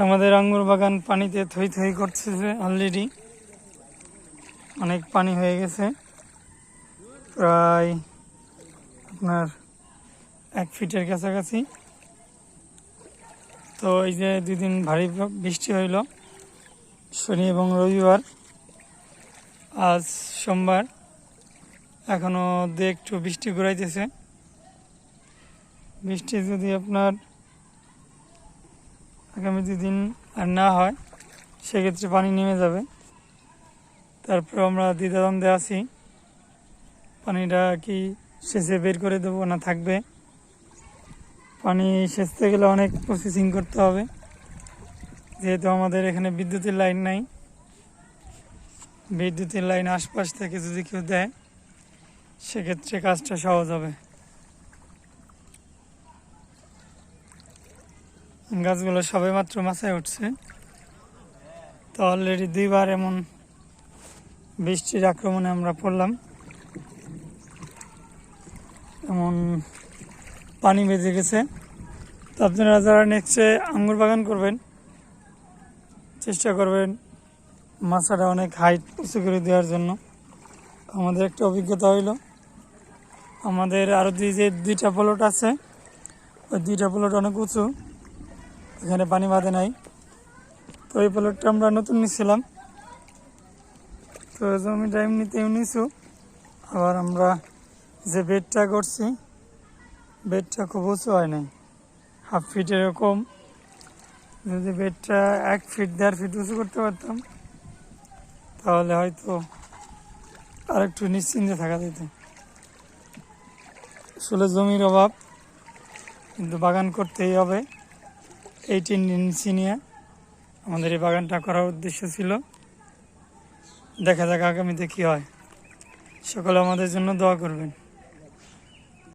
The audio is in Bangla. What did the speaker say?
আমাদের আঙ্গুর বাগান পানিতে থই থই করছে অলরেডি অনেক পানি হয়ে গেছে। প্রায় আপনার এক ফিটের কাছাকাছি। তো এই যে দুই দিন ভারী বৃষ্টি হইল শনি এবং রবিবার। আজ সোমবার। এখনও দু একটু বৃষ্টি ঘুরাইতেছে। বৃষ্টি যদি আপনার আগামী দুদিন আর না হয়, সেক্ষেত্রে পানি নেমে যাবে। তারপর আমরা দ্বিধাদ্বন্দ্বে আছি। পানিটা কি সেচে বের করে দেবো না থাকবে? পানি সেচতে গেলে অনেক প্রসেসিং করতে হবে। যেহেতু আমাদের এখানে বিদ্যুতের লাইন নাই। বিদ্যুতের লাইন আশপাশ থেকে যদি কেউ দেয়, সেক্ষেত্রে কাজটা সহজ হবে। গাছগুলো সবে মাত্র মাথায় উঠছে। তো অলরেডি দুইবার এমন বৃষ্টির আক্রমণে আমরা পড়লাম। এমন পানি বেজে গেছে। তো আপনারা যারা নেক্সটে আঙ্গুর বাগান করবেন, চেষ্টা করবেন মাছাটা অনেক হাইট উঁচু করে দেওয়ার জন্য। আমাদের একটা অভিজ্ঞতা হইল। আমাদের আরও দুই যে দুইটা প্লট আছে, ওই দুইটা প্লট অনেক উঁচু। এখানে পানি বাঁধে নাই। তো এই প্লটটা আমরা নতুন নিচ্ছিলাম তো জমিটা এমনিতেও নিছু, আবার আমরা যে বেডটা করছি বেডটা খুব উঁচু হয় নাই হাফ ফিট এরকম যদি বেডটা এক ফিট দেড় ফিট উঁচু করতে পারতাম, তাহলে হয়তো আর একটু নিশ্চিন্তে থাকা যেত। আসলে জমির অভাব, কিন্তু বাগান করতেই হবে। এইটিন ইঞ্চি নিয়ে আমাদের এই বাগানটা করার উদ্দেশ্য ছিল। দেখা যাক আগামীতে কী হয়। সকলে আমাদের জন্য দোয়া করবেন।